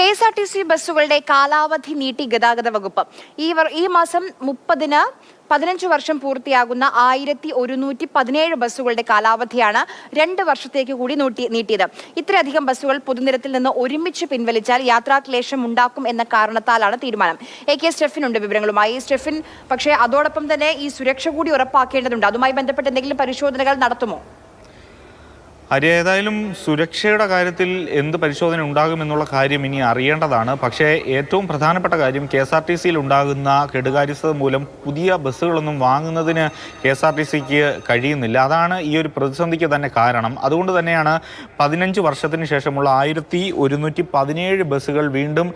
K S R T C ബസ്സുകളുടെ കാലാവധി നീട്ടി ഗതാഗത വകുപ്പ്. ഈ ഈ മാസം മുപ്പതിന് പതിനഞ്ച് വർഷം പൂർത്തിയാകുന്ന ആയിരത്തി ഒരുന്നൂറ്റി പതിനേഴ് ബസ്സുകളുടെ കാലാവധിയാണ് രണ്ട് വർഷത്തേക്ക് കൂടി നീട്ടി നീട്ടിയത്. ഇത്രയധികം ബസ്സുകൾ പൊതുനിരത്തിൽ നിന്ന് ഒരുമിച്ച് പിൻവലിച്ചാൽ യാത്രാക്ലേശം ഉണ്ടാക്കും എന്ന കാരണത്താലാണ് തീരുമാനം. എ കെ സ്റ്റെഫിനുണ്ട് വിവരങ്ങളുമായി. സ്റ്റെഫിൻ പക്ഷേ അതോടൊപ്പം തന്നെ ഈ സുരക്ഷ കൂടി ഉറപ്പാക്കേണ്ടതുണ്ട്. അതുമായി ബന്ധപ്പെട്ട് എന്തെങ്കിലും പരിശോധനകൾ നടത്തുമോ? ഹരി ഏതായാലും സുരക്ഷയുടെ കാര്യത്തിൽ എന്ത് പരിശോധന ഉണ്ടാകുമെന്നുള്ള കാര്യം ഇനി അറിയേണ്ടതാണ്. പക്ഷേ ഏറ്റവും പ്രധാനപ്പെട്ട കാര്യം കെ എസ് ആർ ടി സിയിൽ ഉണ്ടാകുന്ന കെടുകാര്യസ്ഥത മൂലം പുതിയ ബസ്സുകളൊന്നും വാങ്ങുന്നതിന് കെ എസ് ആർ ടി സിക്ക് കഴിയുന്നില്ല. അതാണ് ഈ ഒരു പ്രതിസന്ധിക്ക് തന്നെ കാരണം. അതുകൊണ്ട് തന്നെയാണ് പതിനഞ്ച് വർഷത്തിന് ശേഷമുള്ള ആയിരത്തി ഒരുന്നൂറ്റി പതിനേഴ് ബസ്സുകൾ വീണ്ടും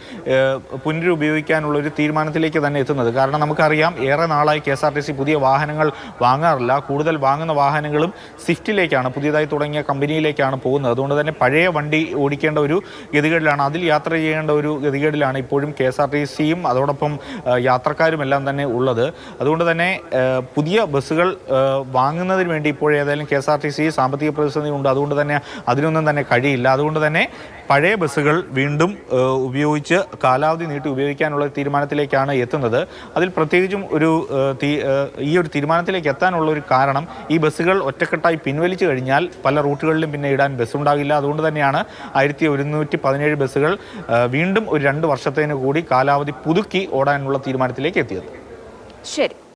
പുനരുപയോഗിക്കാനുള്ള ഒരു തീരുമാനത്തിലേക്ക് തന്നെ എത്തുന്നത്. കാരണം നമുക്കറിയാം ഏറെ നാളായി K S R T C പുതിയ വാഹനങ്ങൾ വാങ്ങാറില്ല. കൂടുതൽ വാങ്ങുന്ന വാഹനങ്ങളും സ്വിഫ്റ്റിലേക്കാണ്. പുതിയതായി തുടങ്ങിയ കമ്പനിയിലേക്കാണ് പോകുന്നത്. അതുകൊണ്ട് തന്നെ പഴയ വണ്ടി ഓടിക്കേണ്ട ഒരു ഗതികേടിലാണ്. അതിൽ യാത്ര ചെയ്യേണ്ട ഒരു ഗതികേടിലാണ് ഇപ്പോഴും കെ എസ് ആർ ടി സിയും അതോടൊപ്പം യാത്രക്കാരുമെല്ലാം തന്നെ ഉള്ളത്. അതുകൊണ്ട് തന്നെ പുതിയ ബസ്സുകൾ വാങ്ങുന്നതിന് വേണ്ടി ഇപ്പോഴേതായാലും K S R T C സാമ്പത്തിക പ്രതിസന്ധി ഉണ്ട്. അതുകൊണ്ട് തന്നെ അതിനൊന്നും തന്നെ കഴിയില്ല. അതുകൊണ്ട് തന്നെ പഴയ ബസ്സുകൾ വീണ്ടും ഉപയോഗിച്ച് കാലാവധി നീട്ടി ഉപയോഗിക്കാനുള്ള തീരുമാനത്തിലേക്കാണ് എത്തുന്നത്. അതിൽ പ്രത്യേകിച്ചും ഒരു ഈ ഒരു തീരുമാനത്തിലേക്ക് എത്താനുള്ള ഒരു കാരണം ഈ ബസ്സുകൾ ഒറ്റക്കെട്ടായി പിൻവലിച്ചു കഴിഞ്ഞാൽ പല റൂട്ടുകളിലും പിന്നെ ഇടാൻ ബസ് ഉണ്ടാകില്ല അതുകൊണ്ട് തന്നെയാണ് ആയിരത്തി ഒരുന്നൂറ്റി പതിനേഴ് ബസ്സുകൾ വീണ്ടും ഒരു രണ്ട് വർഷത്തേന് കൂടി കാലാവധി പുതുക്കി ഓടാനുള്ള തീരുമാനത്തിലേക്ക് എത്തിയത്. ശരി.